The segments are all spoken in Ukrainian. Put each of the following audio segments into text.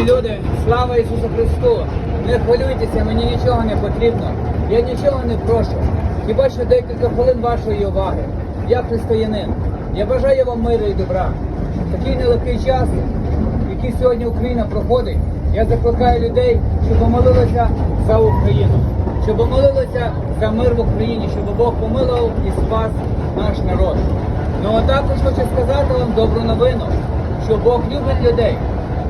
Шановні люди, слава Ісусу Христу! Не хвилюйтеся, мені нічого не потрібно. Я нічого не прошу. Хіба що декілька хвилин вашої уваги. Я християнин. Я бажаю вам миру і добра. Такий нелегкий час, який сьогодні Україна проходить, я закликаю людей, щоб помолилися за Україну, щоб помолилися за мир в Україні, щоб Бог помилував і спас наш народ. Ну а також хочу сказати вам добру новину, що Бог любить людей.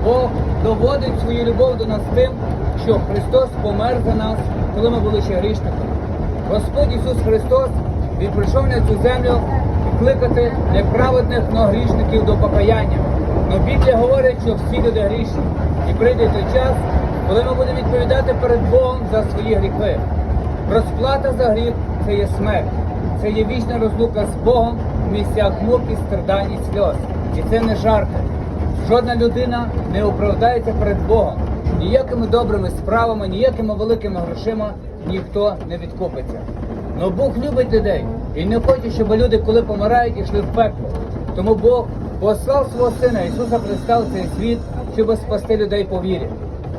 Бог доводить свою любов до нас тим, що Христос помер за нас, коли ми були ще грішниками. Господь Ісус Христос Він прийшов на цю землю кликати неправедних, но грішників до покаяння. Но Біблія говорить, що всі люди грішні. І прийде той час, коли ми будемо відповідати перед Богом за свої гріхи. Розплата за гріх це є смерть, це є вічна розлука з Богом в місцях муки, страдань і сльоз. І це не жарти. Жодна людина не оправдається перед Богом. Ніякими добрими справами, ніякими великими грошима ніхто не відкупиться. Но Бог любить людей і не хоче, щоб люди, коли помирають, йшли в пекло. Тому Бог послав свого Сина Ісуса Христа в цей світ, щоб спасти людей по вірі.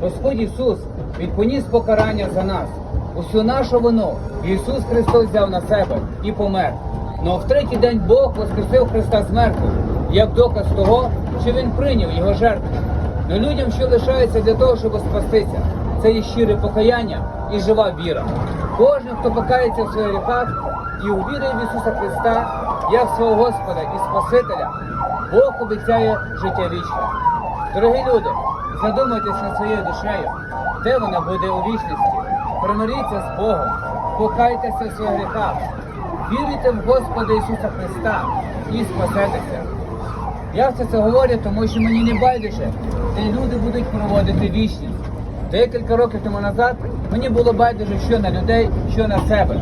Господь Ісус, Він поніс покарання за нас. Усю нашу вину Ісус Христос взяв на себе і помер. Но в третій день Бог воскресив Христа з мертвих, як доказ того, що Він прийняв його жертву. Но людям, що лишається для того, щоб спастися, це є щире покаяння і жива віра. Кожен, хто покається в своїх гріхах і увірує в Ісуса Христа, як свого Господа і Спасителя, Бог обіцяє життя вічне. Дорогі люди, задумайтесь над своєю душею, де вона буде у вічності. Примиріться з Богом, покайтеся в своїх гріхах, віруйте в Господа Ісуса Христа і спасетеся. Я все це говорю, тому що мені не байдуже, де люди будуть проводити вічність. Декілька років тому назад мені було байдуже, що на людей, що на себе.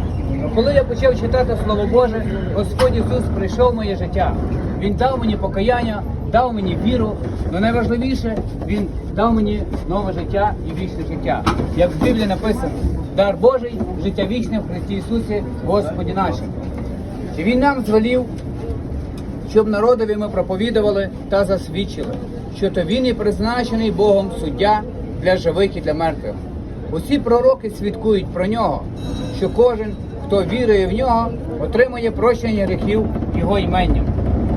Коли я почав читати Слово Боже, Господь Ісус прийшов в моє життя. Він дав мені покаяння, дав мені віру, але найважливіше, Він дав мені нове життя і вічне життя. Як в Біблії написано, дар Божий, життя вічне в Христі Ісусі, Господі нашому. І Він нам звелів щоб народові ми проповідували та засвідчили, що то він і призначений Богом суддя для живих і для мертвих. Усі пророки свідкують про нього, що кожен, хто вірує в нього, отримує прощення гріхів його іменням.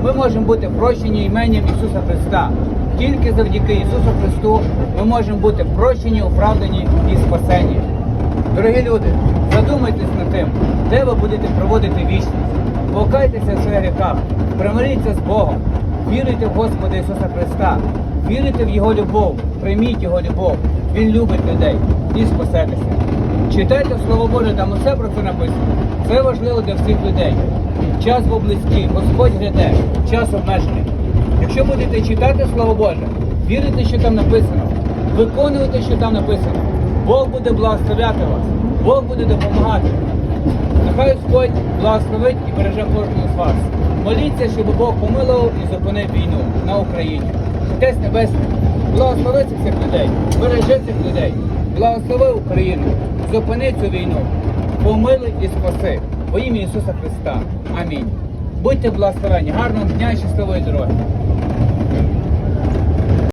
Ми можемо бути прощені іменням Ісуса Христа. Тільки завдяки Ісусу Христу ми можемо бути прощені, оправдані і спасені. Дорогі люди, задумайтесь над тим, де ви будете проводити вічність. Покайтеся в своїх гріхах, примиріться з Богом, віруйте в Господа Ісуса Христа, віруйте в Його любов, прийміть Його любов. Він любить людей і спасетеся. Читайте Слово Боже, там усе про це написано. Це важливо для всіх людей. Час був близький, Господь гряде, час обмежений. Якщо будете читати Слово Боже, вірите, що там написано, виконуйте, що там написано. Бог буде благословляти вас, Бог буде допомагати. Нехай Господь благословить і береже кожного з вас. Моліться, щоб Бог помилував і зупинив війну на Україні. Отець Небесний, благослови цих людей, бережи цих людей, благослови Україну, зупини цю війну, помилуй і спаси. Во ім'я Ісуса Христа. Амінь. Будьте благословені, гарного дня і щасливої дороги.